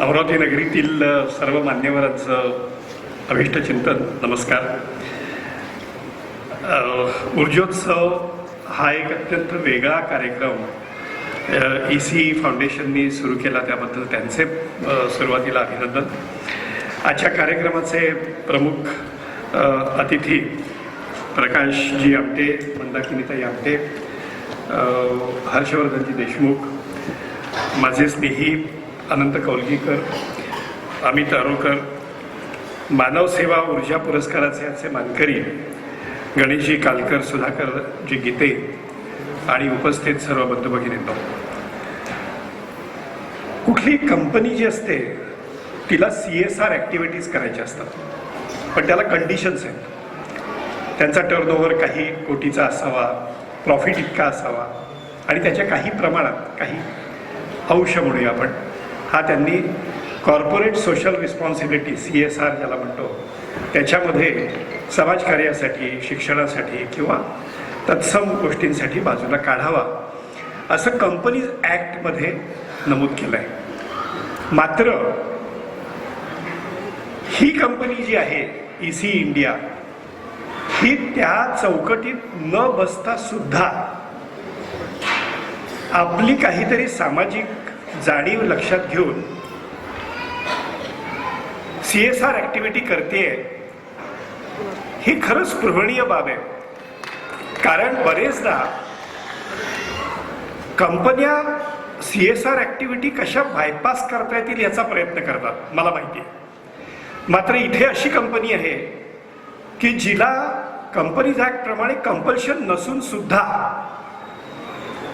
अमरावती नगरीतील सर्व मान्यवरांचं अभिष्टचिंतन नमस्कार. ऊर्जोत्सव हा एक अत्यंत वेगळा कार्यक्रम ई सी फाउंडेशननी सुरू केला त्याबद्दल त्यांचे सुरुवातीला अभिनंदन. आजच्या कार्यक्रमाचे प्रमुख अतिथी प्रकाशजी आमटे मंदाकिनीताई आमटे हर्षवर्धनजी देशमुख माझे स्नेही अनंत कौलगीकर अमित अरोकर मानव सेवा ऊर्जा पुरस्काराचे आजचे मानकरी गणेशजी कालकर सुधाकर जी गीते आणि उपस्थित सर्व बंधू भगिनींनो. कुठली कंपनी जी असते तिला सी एस आर ॲक्टिव्हिटीज करायच्या असतात. पण त्याला कंडिशन्स आहेत. त्यांचा टर्नओव्हर काही कोटीचा असावा प्रॉफिट इतका असावा आणि त्याच्या काही प्रमाणात काही अंश म्हणूया आपण हा त्यांनी corporate social responsibility C S R ज्याला म्हणतो त्याच्यामध्ये समाजकार्यासाठी शिक्षणासाठी किंवा तत्सम गोष्टींसाठी बाजूला काढावा. असं कंपनीज ॲक्टमध्ये नमूद केलं आहे मात्र ही कंपनी जी आहे ई सी इंडिया ही त्या चौकटीत न बसता सुद्धा आपली काहीतरी सामाजिक जाणीव लक्षात घेऊन सी एस आर ॲक्टिव्हिटी करते ही खरंच स्पृहणीय बाब आहे. कारण बरेचदा कंपन्या सी एस आर ॲक्टिव्हिटी कशा बायपास करता येतील याचा प्रयत्न करतात मला माहिती आहे मात्र इथे अशी कंपनी आहे की जिला कंपनीज ॲक्टप्रमाणे कंपल्शन नसून सुद्धा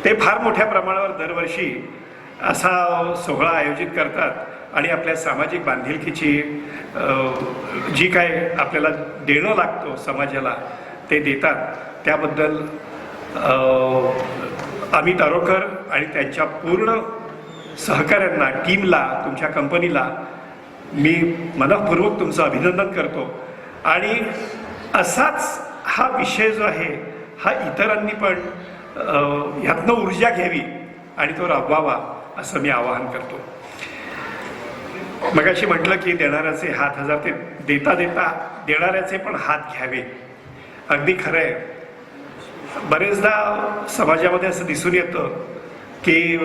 ते फार मोठ्या प्रमाणावर दरवर्षी असा सोहळा आयोजित करतात. आणि आपल्या सामाजिक बांधिलकीची जी काय आपल्याला देणं लागतो समाजाला ते देतात. त्याबद्दल अमित अरोकर आणि त्यांच्या पूर्ण सहकाऱ्यांना टीमला तुमच्या कंपनीला मी मनपूर्वक तुमचं अभिनंदन करतो. आणि असाच हा विषय जो आहे हा इतरांनी पण ह्यातनं ऊर्जा घ्यावी आणि तो राबवावा. असं मी आवाहन करतो मगाशी म्हटलं की देणाऱ्याचे हात हजार ते देता देता देणाऱ्याचे पण हात घ्यावे. अगदी खरं आहे. बरेचदा समाजामध्ये असं दिसून येतं की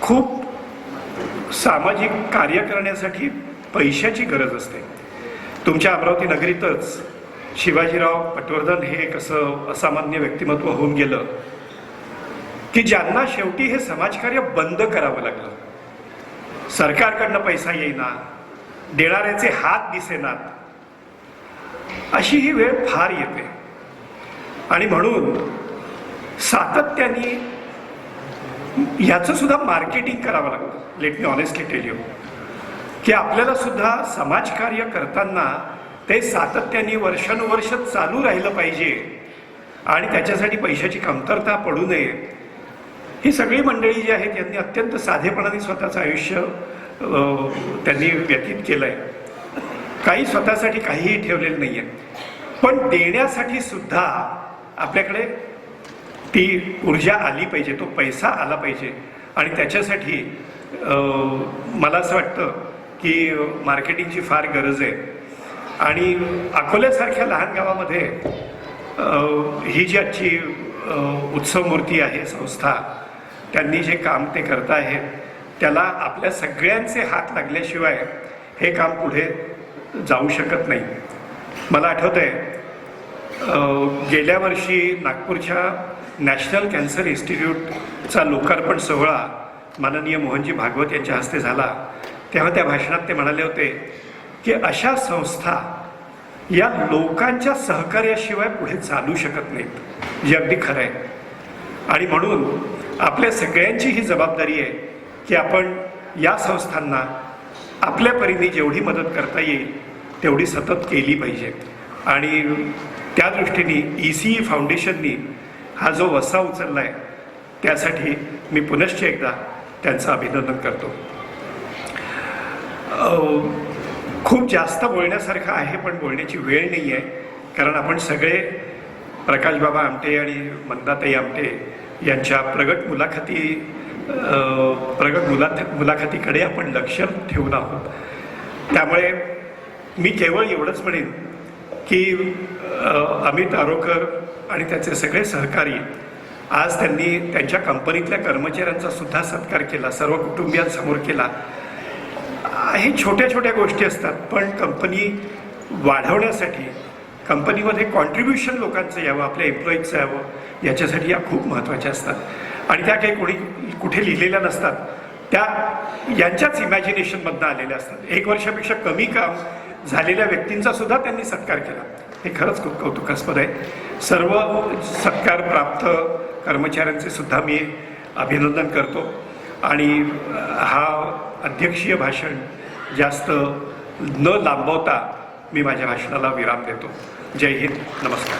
खूप सामाजिक कार्य करण्यासाठी पैशाची गरज असते. तुमच्या अमरावती नगरीतच शिवाजीराव पटवर्धन हे एक असं असामान्य व्यक्तिमत्व होऊन गेलं. की ज्यांना शेवटी हे समाजकार्य बंद करावं लागलं. सरकारकडनं पैसा येईना देणाऱ्याचे हात दिसेनात अशी ही वेळ फार येते. आणि म्हणून सातत्याने याचं सुद्धा मार्केटिंग करावं लागतं. Let me honestly tell you की आपल्याला सुद्धा समाजकार्य करताना ते सातत्याने वर्षानुवर्ष चालू राहिलं पाहिजे. आणि त्याच्यासाठी पैशाची कमतरता पडू नये. ही सगळी मंडळी जी आहेत यांनी अत्यंत साधेपणाने स्वतःचं आयुष्य त्यांनी व्यतीत केलं आहे काही स्वतःसाठी काहीही ठेवलेलं नाही आहे पण देण्यासाठी सुद्धा आपल्याकडे ती ऊर्जा आली पाहिजे तो पैसा आला पाहिजे. आणि त्याच्यासाठी मला असं वाटतं की मार्केटिंगची फार गरज आहे. आणि अकोल्यासारख्या लहान गावामध्ये ही जी आजची उत्सवमूर्ती उत्सव मूर्ती आहे संस्था त्यांनी जे काम ते करत आहेत त्याला आपल्या सगळ्यांचे हात लागल्याशिवाय हे काम पुढे जाऊ शकत नाही. मला आठवत आहे गेल्या वर्षी नागपूरच्या नॅशनल कॅन्सर इन्स्टिट्यूटचा लोकार्पण सोहळा माननीय मोहनजी भागवत यांच्या हस्ते झाला. तेव्हा त्या भाषणात ते म्हणाले होते की अशा संस्था या लोकांच्या सहकार्याशिवाय पुढे चालू शकत नाहीत. जे अगदी खरं आहे. आणि म्हणून आपल्या सगळ्यांची ही जबाबदारी आहे की आपण या संस्थांना आपल्या परीने जेवढी मदत करता येईल तेवढी सतत केली पाहिजे. आणि त्या दृष्टीने ई सी ई फाउंडेशननी हा जो वसा उचलला आहे त्यासाठी मी पुनश्च एकदा त्यांचं अभिनंदन करतो. खूप जास्त बोलण्यासारखं आहे पण बोलण्याची वेळ नाही आहे कारण आपण सगळे प्रकाशबाबा आमटे आणि मंदाताई आमटे यांच्या प्रगट मुलाखती प्रगट मुला मुलाखतीकडे आपण लक्ष ठेवून आहोत. त्यामुळे मी केवळ एवढंच म्हणेन की अमित आरोकर आणि त्याचे सगळे सहकारी आज त्यांनी त्यांच्या कंपनीतल्या कर्मचाऱ्यांचा सुद्धा सत्कार केला सर्व कुटुंबियांसमोर केला. हे छोट्या छोट्या गोष्टी असतात पण कंपनी वाढवण्यासाठी कंपनीमध्ये कॉन्ट्रीब्युशन लोकांचं यावं आपल्या एम्प्लॉईजचं यावं याच्यासाठी या खूप महत्त्वाच्या असतात. आणि त्या काही कोणी कुठे लिहिलेल्या नसतात. त्या यांच्याच इमॅजिनेशनमधनं आलेल्या असतात. एक वर्षापेक्षा कमी काम झालेल्या व्यक्तींचा सुद्धा त्यांनी सत्कार केला. हे खरंच खूप कौतुकास्पद आहे. सर्व सत्कार प्राप्त कर्मचाऱ्यांचे सुद्धा मी अभिनंदन करतो. आणि हा अध्यक्षीय भाषण जास्त न लांबवता मी माझ्या भाषणाला विराम देतो. जय हिंद. नमस्कार.